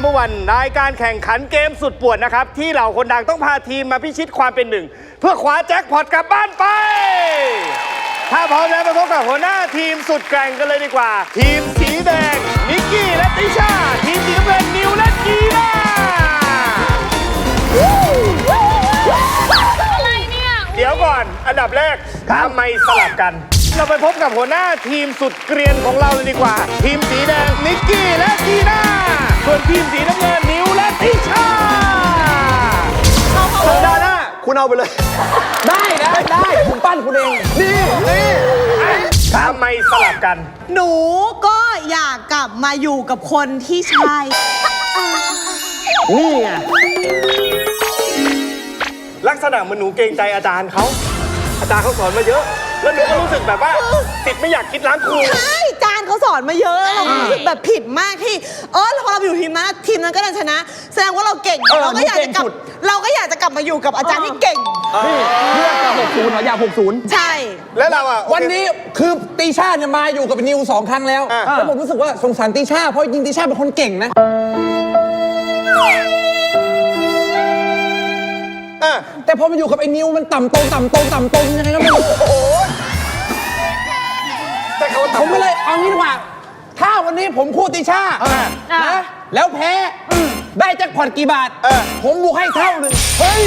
มเบอร์วันรายการแข่งขันเกมสุดป่วนนะครับ ที่เหล่าคนดังต้องพาทีมมาพิชิตความเป็นหนึ่ง เพื่อคว้าแจ็คพอตกลับบ้านไป ถ้าพร้อมแล้วไปพบกับหัวหน้าทีมสุดแกร่งกันเลยดีกว่า ทีมสีแดงนิกกี้และติชา ทีมสีน้ำเงินนิวและกีน่าอะไรเนี่ย เดี๋ยวก่อนอันดับแรกทำไมสลับกัน เราไปพบกับหัวหน้าทีมสุดเกรียนของเราเลยดีกว่า ทีมสีแดงนิกกี้และกีน่าส่วนทีมสีน้ำเงินนิวและติชาสัปดาห์หน้าคุณเอาไปเลย ได้นะได้ผมปั้นคุณเอง นี่นี่ทำไมสลับกัน หนูก็อยากกลับมาอยู่กับคนที่ใช่ นี่ไงลักษณะเหมือนหนูเกรงใจอาจารย์เขา อาจารย์เขาสอนมาเยอะ แล้วหนูก็รู้สึกแบบว่าติดไม่อยากคิดล้างครู ใช่จานเขาสอนมาเยอะเรารู้สึกแบบผิดมากที่เออพอเราอยู่ทีมนั้นทีมนั้นก็ดันชนะ แสดงว่าเราเก่งเออเราก็อยากจะกลับ หนูเก่งสุด เราก็อยากจะกลับมาอยู่กับอาจารย์ที่เก่ง นี่เลือกจะหกศูนย์เหรออยากหกศูนย์ใช่ แล้วเราอะโอเควันนี้คือตีชาเนี่ยมาอยู่กับนิวสองครั้งแล้วอะ แล้วผมรู้สึกว่าสงสารตีชาเพราะจริงๆตีชาเป็นคนเก่งนะ อะ แต่พอมาอยู่กับไอ้นิวมันต่ำตรงต่ำตรงต่ำตรงยังไงก็ไม่รู้แต่เขาผมก็เลยเอางี้ดีกว่า ถ้าวันนี้ผมคู่ตีชาอะนะแล้วแพ้ได้แจ็คพอตกี่บาทเออผมบวกให้เท่าหนึ่งเฮ้ย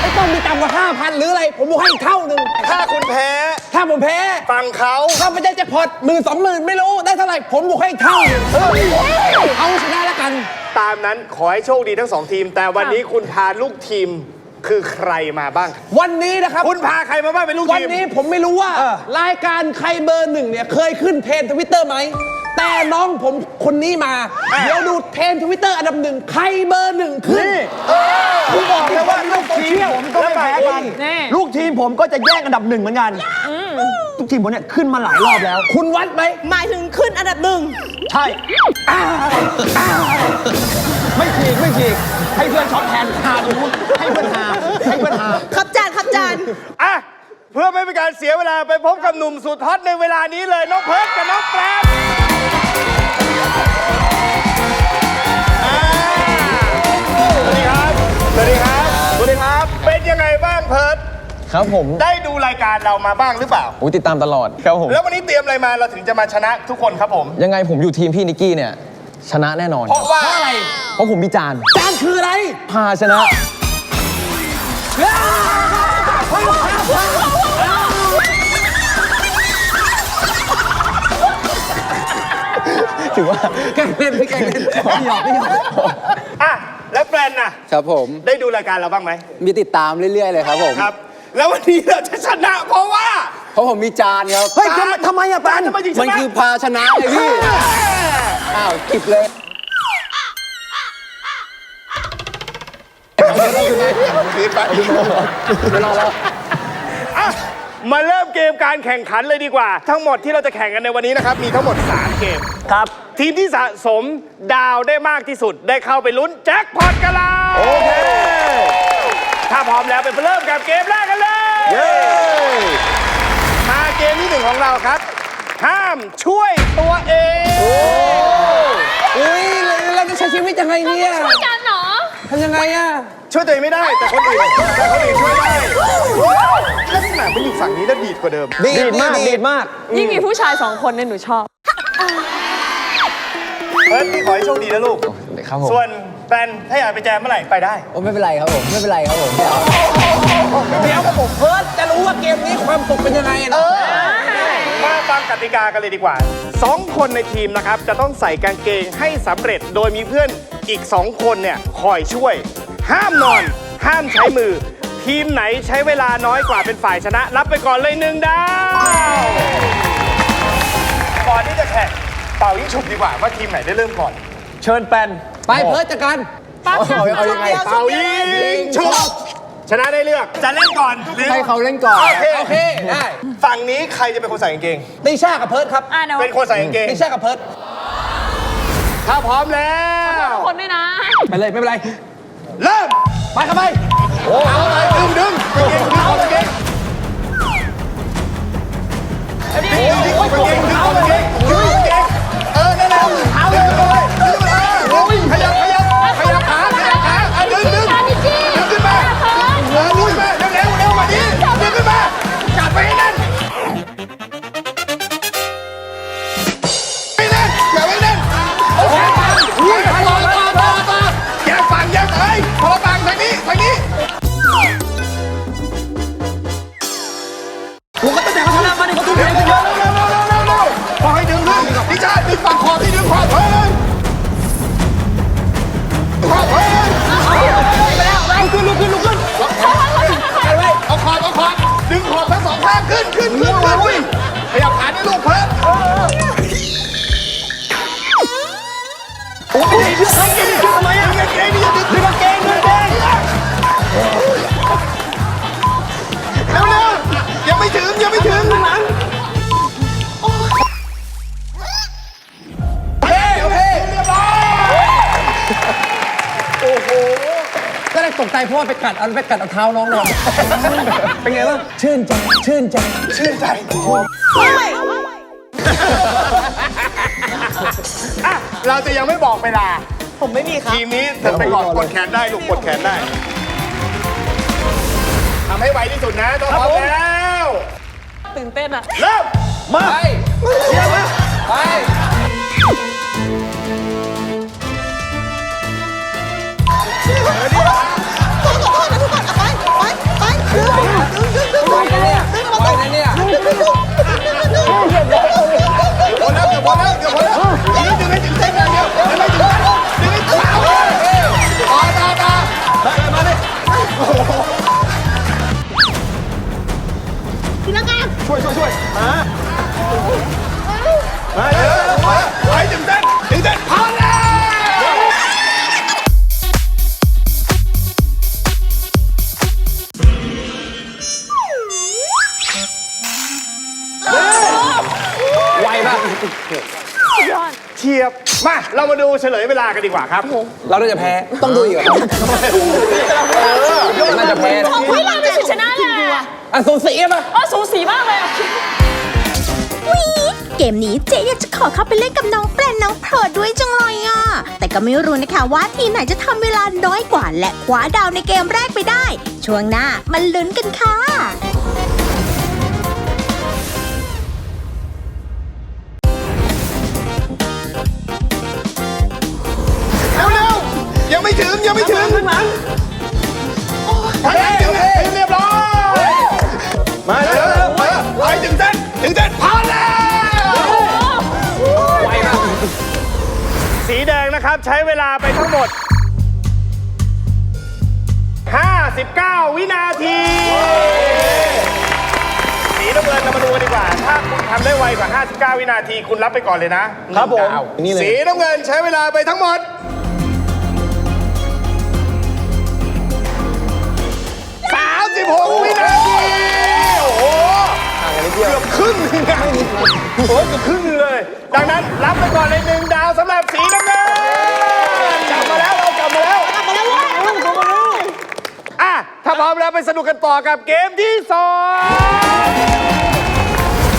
ไม่ต้องมีต่ำกว่าห้าพันหรืออะไร ผมบวกให้เท่าหนึ่งถ้าคุณแพ้ถ้าผมแพ้ ฟังเขาถ้าไม่ได้แจ็คพอตหมื่นสองหมื่นไม่รู้ได้เท่าไหร่ผมบวกให้เท่าหนึ่งเอาชนะแล้วกัน ตามนั้นขอให้โชคดีทั้งสองทีม แต่วันนี้คุณพาลูกทีม คือใครมาบ้าง วันนี้นะครับ คุณพาใครมาบ้างเป็นลูกวันทีมนี้ผมไม่รู้ว่า เออ รายการใครเบอร์หนึ่งเนี่ยเคยขึ้นเทรนทวิตเตอร์ Twitter ไหม แต่น้องผมคนนี้มา เดี๋ยวดูเทรนทวิตเตอร์อันดับหนึ่งใครเบอร์หนึ่งขึ้นผมบอกเลยว่าลูกทีมผมก็ไม่แพ้กันนี่ลูกทีมผมก็จะแย่งอันดับหนึ่งเหมือนกันลูกทีมผมเนี่ยขึ้นมาหลายรอบแล้ว คุณวัดไหมหมายถึงขึ้นอันดับหนึ่งใช่ ไม่ฉีกไม่ฉีกให้เพื่อนช็อตแทนหาดูให้เพื่อนหาให้เพื่อนหาครับจานครับจานอะเพื่อไม่เป็นการเสียเวลาไปพบกับหนุ่มสุดฮอตในเวลานี้เลยน้องเพิร์ดกับน้องแกรมอ่าสวัสดีครับ สวัสดีครับ สวัสดีครับ เป็นยังไงบ้างเพิร์ดครับผมได้ดูรายการเรามาบ้างหรือเปล่า โอ้ยติดตามตลอดครับผม แล้ววันนี้เตรียมอะไรมาเราถึงจะมาชนะทุกคนครับผม ยังไงผมอยู่ทีมพี่นิกกี้เนี่ย ชนะแน่นอนเพราะว่าอะไร เพราะผมมีจานจานคืออะไร พาชนะถือว่าแกล้งเล่นไม่แกล้งเล่นไม่หยอกไม่หยอกอะแล้วแฟนน่ะ ครับผม ได้ดูรายการเราบ้างไหมมีติดตามเรื่อย ๆ เลยครับผม ครับ แล้ววันนี้เราจะชนะเพราะว่า เพราะผมมีจานครับ เฮ้ยทำไมทำไมอะปันทำไมถึงชมันนะคือภาชนะไงพี่ อ้าวกิบเลยอะมาเริ่มเกมการแข่งขันเลยดีกว่า ทั้งหมดที่เราจะแข่งกันในวันนี้นะครับ มีทั้งหมด 3 เกม ครับ ทีมที่สะสมดาวได้มากที่สุดได้เข้าไปลุ้นแจ็คพอตกันแล้วโอเค ถ้าพร้อมแล้วไปเริ่มกับเกมแรกกันเลยมาเกมที่หนึ่งของเราครับ ห้ามช่วยตัวเอง อุ้ยเราจะใช้ชีวิตยังไงเนี่ยช่วยกันเหรอทำยังไงอะช่วยตัวเองไม่ได้ แต่คนอื่นแต่คนอื่นช่วยได้ลักษณะมันอยู่ฝั่งนี้แล้วดีดกว่าเดิม ดีดมากดีดมาก ยิ่งมีผู้ชายสองคนเนี่ยหนูชอบเฮ้ยพี่ขอให้โชคดีนะลูก ครับผมส่วนแฟนถ้าอยากไปแจมเมื่อไหร่ไปได้ โอ้ไม่เป็นไรครับผมไม่เป็นไรครับผมเดี๋ยวผมเพิร์ดจะรู้ว่าเกมนี้ความสุขเป็นยังไงนะ มาฟังกติกากันเลยดีกว่าสองคนในทีมนะครับ จะต้องใส่กางเกงให้สำเร็จโดยมีเพื่อนอีก 2 คนเนี่ยคอยช่วย ห้ามนอน ห้ามใช้มือ ทีมไหนใช้เวลาน้อยกว่าเป็นฝ่ายชนะ รับไปก่อนเลยหนึ่งดาว ก่อนที่จะแข่งเป่ายิงฉุบดีกว่าว่าทีมไหนได้เริ่มก่อน เชิญแปนไปเพิร์ดจัดการเอาเอายังไงเป่ายิงฉุบ ชนะได้เลือก จะเล่นก่อนหรือให้เขาเล่นก่อน โอเคโอเคได้ฝั่งนี้ใครจะเป็นคนใส่กางเกงตีชากับเพิร์ดครับ อะเดี๋ยวเป็นคนใส่กางเกงตีชากับเพิร์ดถ้าพร้อมแล้วคนด้วยนะ ไปเลยไม่เป็นไร เริ่ม ไปครับไปเอาเลยดึงดึงกางเกงดึงเอากางเกงดึงดึงดึงเอากางเกงดึงเอากางเกงดึงกางเกงเออนั่นแหละเอาเลย โอ้ยดึงกางเกงทำไมอะดึงกางเกงนี่ดึงกางเกงดึงกางเกงเร็วเร็วยังไม่ถึงยังไม่ถึงหลังโอเคโอเคเรียบร้อยก็เลยตกใจเพราะว่าไปกัดเอาไปกัดเอาเท้าน้องเลยเป็นไงบ้างชื่นใจชื่นใจชื่นใจอะ เราจะยังไม่บอกเวลา ผมไม่มีครับ ทีมนี้เธอไปก่อนกดแขนได้ลูกกดแขนได้ทำให้ไวที่สุดนะต้องพร้อมแล้วตื่นเต้นอะเริ่มไปเยี่ยมมากไปไปไปไปดึงดึงดึงดึงไปนะเนี่ยไปนะเนี่ยดึงดึงดึงดึงพอแล้วเดี๋ยวพอแล้วเดี๋ยวพอแล้วดึงดึงให้ถึงเส้นอย่างเดียว ทีละกันช่วยช่วยช่วยมามาเร็วมาให้ถึงเส้นถึงเส้นพอแล้วไวป่ะเฉียบ มา เรามาดูเฉลยเวลากันดีกว่าครับ เราน่าจะแพ้ ต้องดูอีกเหรอน่า จะแพ้นะเฮ้ยเราไม่ชนะเลยอะอะสูสีป่ะเออสูสีมากเลยอะวีเกมนี้เจ๊อยากจะขอเข้าไปเล่นกับน้องแปรนน้องเพิร์ดด้วยจังเลยอะ แต่ก็ไม่รู้นะคะว่าทีมไหนจะทำเวลาน้อยกว่า และคว้าดาวในเกมแรกไปได้ ช่วงหน้ามันลุ้นกันค่ะ ถึงเส้นถึงเส้นพอแล้วไวป่ะสีแดงนะครับใช้เวลาไปทั้งหมด 59 วินาที สีน้ำเงินเรามาดูกันดีกว่า ถ้าคุณทำได้ไวกว่า 59 วินาที คุณรับไปก่อนเลยนะครับผมนี่เลยสีน้ำเงินใช้เวลาไปทั้งหมด 36 วินาทีโอ้โห เกือบครึ่งหนึงอะโอ้เกือบครึ่งหนึงเลย ดังนั้นรับไปก่อนเลยหนึ่งดาวสำหรับสีน้ำเงินกลับมาแล้วเรากลับมาแล้วกลับมาแล้วเว้ยกลับมาแล้ว อะ ถ้าพร้อมแล้วไปสนุกกันต่อกับเกมที่สอง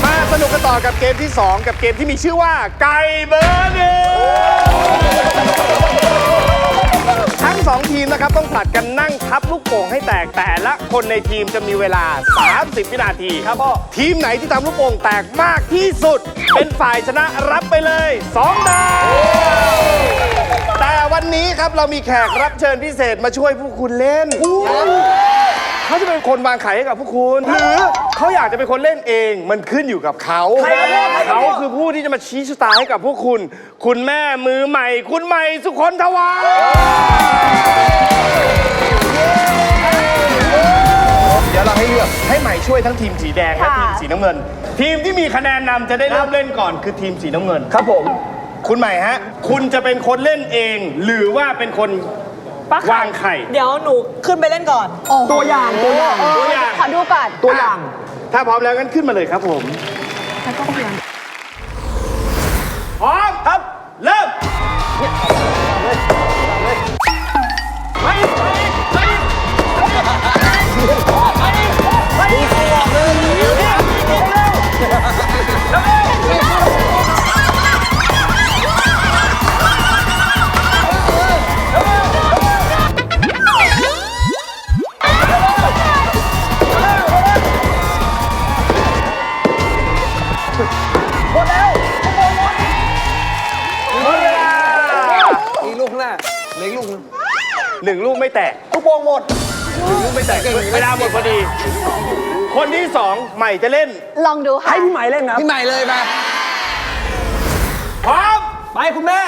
มาสนุกกันต่อกับเกมที่สองกับเกมที่มีชื่อว่าไก่เบอร์หนึ่ง สองทีมนะครับต้องผลัดกันนั่งทับลูกโป่งให้แตกแต่ละคนในทีมจะมีเวลา 30 วินาทีครับพ่อทีมไหนที่ทำลูกโป่งแตกมากที่สุด เป็นฝ่ายชนะรับไปเลย2ดาวแต่วันนี้ครับเรามีแขกรับเชิญพิเศษมาช่วยพวกคุณเล่น เขาจะเป็นคนวางไข่ให้กับพวกคุณ หรือเขาอยากจะเป็นคนเล่นเองมันขึ้นอยู่กับเขา เขาคือผู้ที่จะมาชี้ชะตาให้กับพวกคุณ คุณแม่มือใหม่ คุณใหม่สุคนทวาเดี๋ยวเราให้เลือกให้ใหม่ช่วยทั้งทีมสีแดงและทีมสีน้ำเงิน ทีมที่มีคะแนนนำจะได้เริ่มเล่นก่อนคือทีมสีน้ำเงิน ครับผม คุณใหม่ฮะ คุณจะเป็นคนเล่นเอง หรือว่าเป็นคน วางไข่ เดี๋ยวหนูขึ้นไปเล่นก่อน ตัวอย่างตัวอย่างตัวอย่าง ขอดูก่อน ตัวอย่าง ถ้าพร้อมแล้วงั้นขึ้นมาเลยครับผมพร้อมครับ เริ่มหม ใหม่จะเล่น ลองดูค่ะ ให้พี่ไหมเล่นครับพี่ใหม่เลยมาพร้อมไปคุณแม่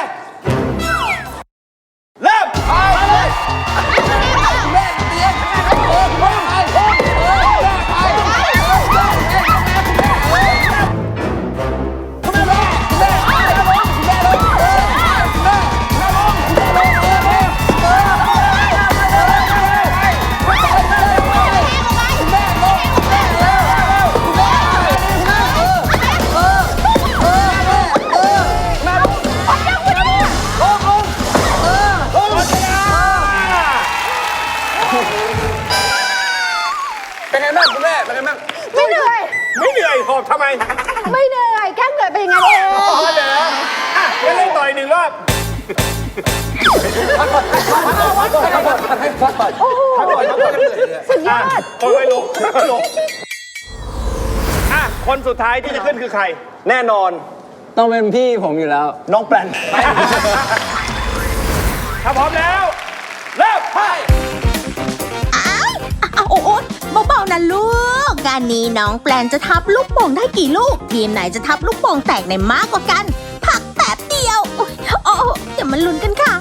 อยหอบทำไมไม่เหนื่อยแค่เหนื่อยไปอย่างนั้นเองอ๋อเหรออะงั้นเล่นต่อยหนึ่งรอบสุดยอด ค่อยๆลงค่อยๆลงอะคนสุดท้ายที่จะขึ้นคือใคร แน่นอน ต้องเป็นพี่ผมอยู่แล้ว น้องแปลนถ้าพร้อมแล้ว เริ่มไป อ้าวอ้าวโอ้โอ๊ยเบาๆนะลูก การนี้น้องแปลนจะทับลูกโป่งได้กี่ลูก ทีมไหนจะทับลูกโป่งแตกในมากกว่ากัน พักแป๊บเดียว โอ้ยโอ้เดี๋ยวมันลุ้นกันค่ะ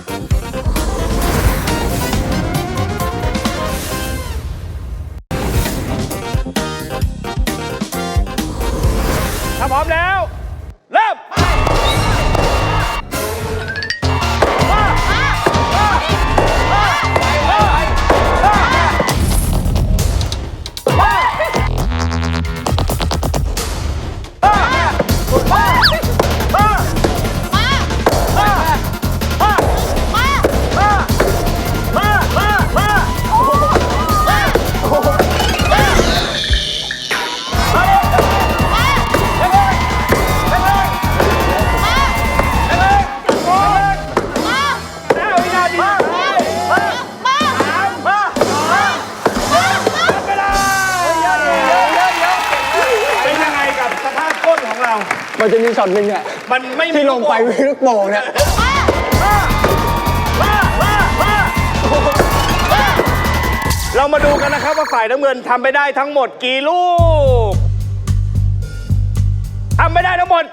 ช็อตหนึ่งเนี่ยมันไม่มีที่ลงไปวิลูกโป่งเนี่ยเรามาดูกันนะครับว่าฝ่ายน้ำเงินทำไปได้ทั้งหมดกี่ลูกทำไปได้ทั้งหมด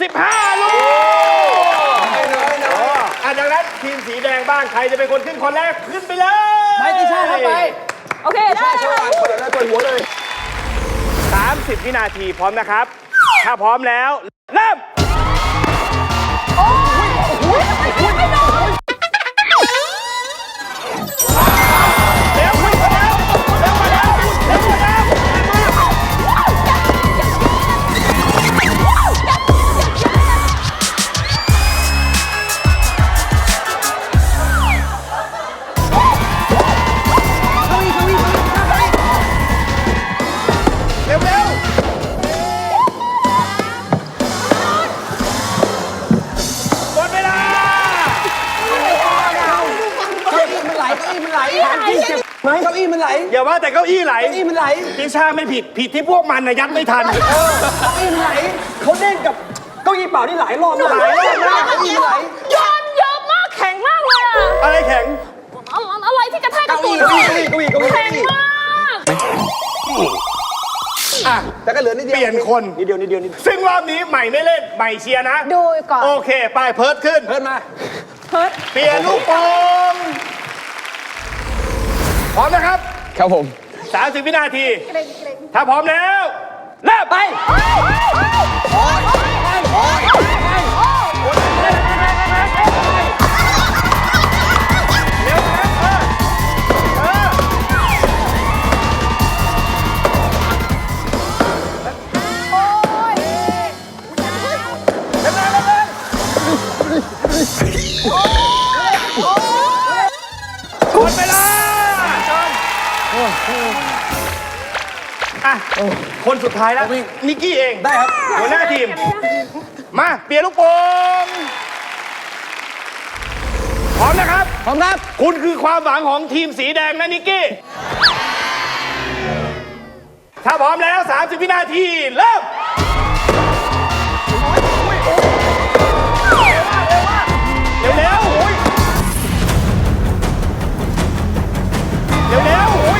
75 ลูกอะดังนั้นทีมสีแดงบ้างใครจะเป็นคนขึ้นคนแรกขึ้นไปเลยไปติชาครับไป โอเค ได้เลยค่ะ 30 วินาทีพร้อมนะครับ ถ้าพร้อมแล้ว เริ่มเอี้มันไหลพิชาไม่ผิดผิดที่พวกมันนะยัดไม่ทันอี้มันไหลเขาเด้งกับเก้าอี้เปล่านี่หลายรอบนะหลายรอบมากอินไหลยอมเยอะมากแข็งมากเลยอะอะไรแข็งอะอะไรที่กระแทกกระเก้าตุอี้นเก้าอี้เก้าอี้เก้าอี้แข็งมากอะ แต่ก็เหลือนิดเดียวเปลี่ยนคน นิดเดียวนิดเดียวนิดซึ่งรอบนี้ใหม่ไม่เล่นใหม่เชียร์นะ ดูก่อนโอเค ไปเพิร์ดขึ้น เพิ่นมาเปลี่ยนลูกโป่งพร้อมนะครับ ครับผม 30 วินาที ถ้าพร้อมแล้ว เริ่มไปเคนสุดท้ายแล้วนิกกี้เองได้ครับ หัวหน้าทีม มาเปลี่ยนลูกโป่งพร้อมนะครับ พร้อมครับ คุณคือความหวังของทีมสีแดงนะนิกกี้ ถ้าพร้อมแล้ว 30 วินาที เริ่มเร็วเร็วๆโอ้ยเร็วเร็วๆ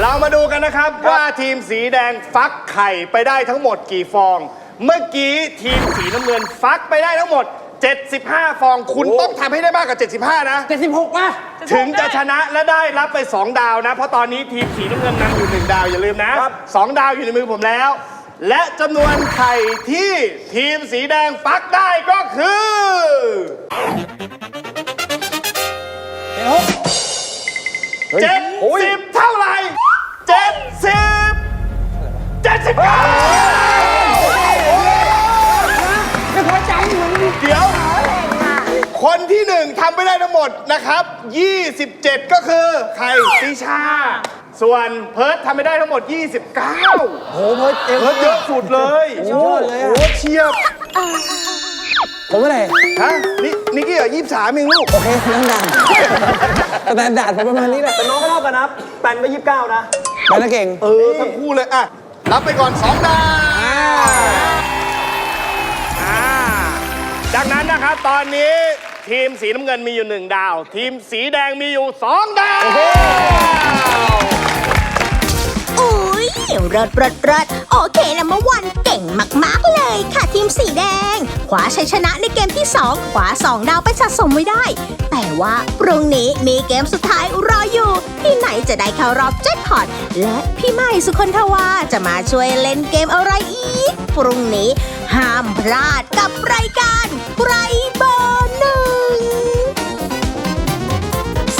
เรามาดูกันนะครับ ว่าทีมสีแดงฟักไข่ไปได้ทั้งหมดกี่ฟอง เมื่อกี้ทีมสีน้ำเงินฟักไปได้ทั้งหมด 75 ฟอง คุณต้องทำให้ได้มากกว่า 75 นะ 76ป่ะถึงจะชนะและได้รับไป 2 ดาวนะ เพราะตอนนี้ทีมสีน้ำเงินนำอยู่ 1 ดาวอย่าลืมนะสองดาวอยู่ในมือผมแล้ว และจำนวนไข่ที่ทีมสีแดงฟักได้ก็คือ เจ็ดสิบเท่าไหร่เจ็ดสิบเจ็ดสิบเก้าไม่พอใจเหมือนเดี๋ยว คนที่หนึ่งทำไม่ได้ทั้งหมดนะครับ 27 ก็คือใครติชา ส่วนเพิร์ดทำไม่ได้ทั้งหมด 29 โอ้โหเอ็มเพิร์ดเยอะสุดเลยยอดเลยอะโอ้โหเชียบ ผมไม่ได้ฮะนี่นิกกี้เหรอ23เองลูก โอเคนั่งด่านแต่ด่านผมประมาณนี้แหละแต่น้องก็เท่ากันนะแปนไปยี่สิบเก้านะไปนะเก่ง เออ ทั้งคู่เลย อะ รับไปก่อน2ดาวอ่าดังนั้นนะครับ ตอนนี้ทีมสีน้ำเงินมีอยู่1ดาว ทีมสีแดงมีอยู่2ดาวอุ้ย รถรถรถโอเคนะเมื่อวันเก่งมากๆเลยค่ะทีมสีแดงขวาชัยชนะในเกมที่ 2 ขวา 2 ดาวไปสะสมไว้ได้ แต่ว่าพรุ่งนี้มีเกมสุดท้ายรออยู่ ที่ไหนจะได้เข้ารอบแจ็คพอตและพี่ใหม่สุคนทวาจะมาช่วยเล่นเกมอะไรอีก พรุ่งนี้ห้ามพลาดกับรายการไรเบอร์หนึ่ง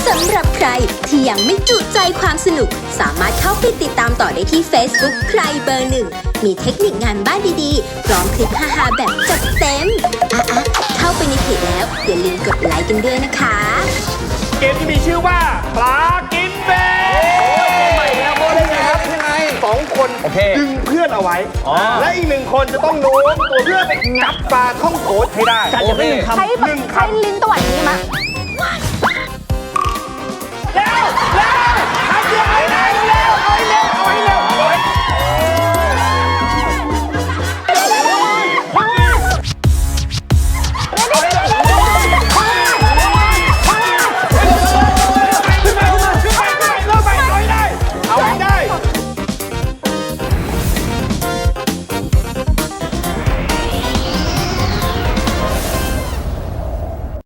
สำหรับใคร ที่ยังไม่จุใจความสนุก สามารถเข้าไปติดตามต่อได้ที่ Facebook ใครเบอร์หนึ่ง มีเทคนิคงานบ้านดีๆ พร้อมคลิปฮาๆแบบจัดเต็ม อะๆเข้าไปในเพจแล้ว อย่าลืมกดไลค์กันด้วยนะคะ เกมที่มีชื่อว่าปลากินเบใหม่แล้วโบได้ไงครับยังไงสองคนโอเค ดึงเพื่อนเอาไว้และอีกหนึ่งคนจะต้องโน้มตัวเพื่อนไปงับปลาท่องโถให้ได้ การจะไม่หนึ่งคำใช้แบหนึ่บงคำ ใช้ลิ้นตวัดอย่างนี้มั้ยแล้ว แล้ว